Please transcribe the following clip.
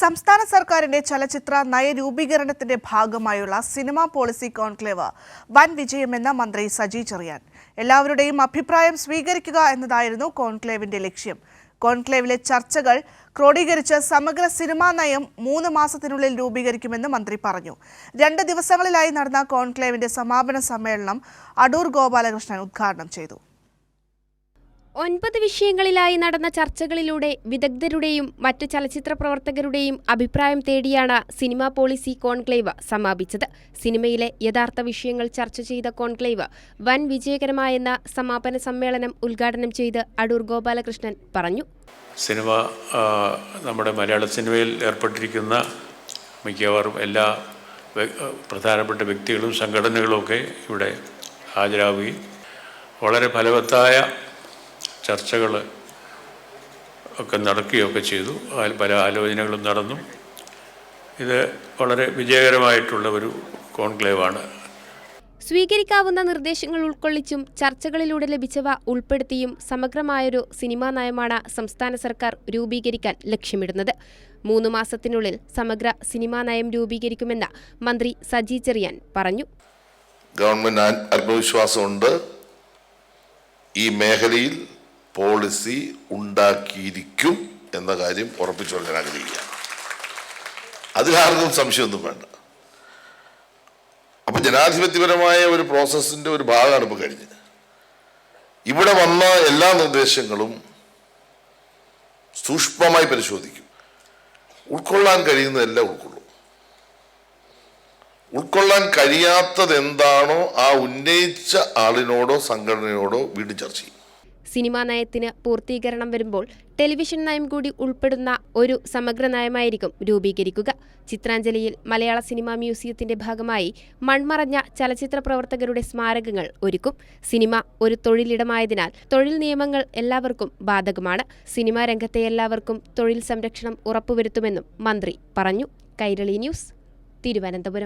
സംസ്ഥാന സർക്കാരിന്റെ ചലച്ചിത്ര നയരൂപീകരണത്തിന്റെ ഭാഗമായുള്ള സിനിമാ പോളിസി കോൺക്ലേവ് വൻ വിജയമെന്ന് മന്ത്രി സജി ചെറിയാൻ. എല്ലാവരുടെയും അഭിപ്രായം സ്വീകരിക്കുക എന്നതായിരുന്നു കോൺക്ലേവിന്റെ ലക്ഷ്യം. കോൺക്ലേവിലെ ചർച്ചകൾ ക്രോഡീകരിച്ച് സമഗ്ര സിനിമാ നയം മൂന്ന് മാസത്തിനുള്ളിൽ രൂപീകരിക്കുമെന്ന് മന്ത്രി പറഞ്ഞു. രണ്ട് ദിവസങ്ങളിലായി നടന്ന കോൺക്ലേവിന്റെ സമാപന സമ്മേളനം അടൂർ ഗോപാലകൃഷ്ണൻ ഉദ്ഘാടനം ചെയ്തു. ഒൻപത് വിഷയങ്ങളിലായി നടന്ന ചർച്ചകളിലൂടെ വിദഗ്ധരുടെയും മറ്റു ചലച്ചിത്ര പ്രവർത്തകരുടെയും അഭിപ്രായം തേടിയാണ് സിനിമാ പോളിസി കോൺക്ലേവ് സമാപിച്ചത്. സിനിമയിലെ യഥാർത്ഥ വിഷയങ്ങൾ ചർച്ച ചെയ്ത കോൺക്ലേവ് വൻ വിജയകരമായെന്ന സമാപന സമ്മേളനം ഉദ്ഘാടനം ചെയ്ത് അടൂർ ഗോപാലകൃഷ്ണൻ പറഞ്ഞു. സിനിമ നമ്മുടെ മലയാള സിനിമയിൽ ഏർപ്പെട്ടിരിക്കുന്ന മിക്കവാറും എല്ലാ പ്രധാനപ്പെട്ട വ്യക്തികളും സംഘടനകളും ഒക്കെ ഇവിടെ ഹാജരാവുകയും വളരെ ഫലവത്തായ ചർച്ചകൾ ഒക്കെ നടക്കുകയൊക്കെ ചെയ്തു. പല ആലോചനകളും നടന്നു. ഇത് വളരെ വിജയകരമായിട്ടുള്ള ഒരു കോൺക്ലേവാണ്. സ്വീകരിക്കാവുന്ന നിർദ്ദേശങ്ങൾ ഉൾക്കൊള്ളിച്ചും ചർച്ചകളിലൂടെ ലഭിച്ചവ ഉൾപ്പെടുത്തിയും സമഗ്രമായൊരു സിനിമാ നയമാണ് സംസ്ഥാന സർക്കാർ രൂപീകരിക്കാൻ ലക്ഷ്യമിടുന്നത്. മൂന്ന് മാസത്തിനുള്ളിൽ സമഗ്ര സിനിമാ നയം രൂപീകരിക്കുമെന്ന് മന്ത്രി സജി ചെറിയാൻ പറഞ്ഞു. ഗവൺമെന്റ് ആത്മവിശ്വാസമുണ്ട്. ഈ മേഖലയിൽ പോളിസി ഉണ്ടാക്കിയിരിക്കും എന്ന കാര്യം ഉറപ്പിച്ചു ഞാൻ ആഗ്രഹിക്കുകയാണ് അതിലാർക്കും സംശയമൊന്നും വേണ്ട. അപ്പൊ ജനാധിപത്യപരമായ ഒരു പ്രോസസ്സിന്റെ ഒരു ഭാഗമാണ് ഇപ്പൊ കഴിഞ്ഞത്. ഇവിടെ വന്ന എല്ലാ നിർദ്ദേശങ്ങളും സൂക്ഷ്മമായി പരിശോധിക്കും. ഉൾക്കൊള്ളാൻ കഴിയുന്നതെല്ലാം ഉൾക്കൊള്ളും. ഉൾക്കൊള്ളാൻ കഴിയാത്തത് എന്താണോ ആ ഉന്നയിച്ച ആളിനോടോ സംഘടനയോടോ വീണ്ടും ചർച്ച ചെയ്യും. സിനിമാ നയത്തിന് പൂർത്തീകരണം വരുമ്പോൾ ടെലിവിഷൻ നയം കൂടി ഉൾപ്പെടുന്ന ഒരു സമഗ്ര നയമായിരിക്കും രൂപീകരിക്കുക. ചിത്രാഞ്ജലിയിൽ മലയാള സിനിമാ മ്യൂസിയത്തിന്റെ ഭാഗമായി മൺമറഞ്ഞ ചലച്ചിത്ര പ്രവർത്തകരുടെ സ്മാരകങ്ങൾ ഒരുക്കും. സിനിമ ഒരു തൊഴിലിടമായതിനാൽ തൊഴിൽ നിയമങ്ങൾ എല്ലാവർക്കും ബാധകമാണ്. സിനിമാ രംഗത്തെ എല്ലാവർക്കും തൊഴിൽ സംരക്ഷണം ഉറപ്പുവരുത്തുമെന്നും മന്ത്രി പറഞ്ഞു. കൈരളി ന്യൂസ് തിരുവനന്തപുരം.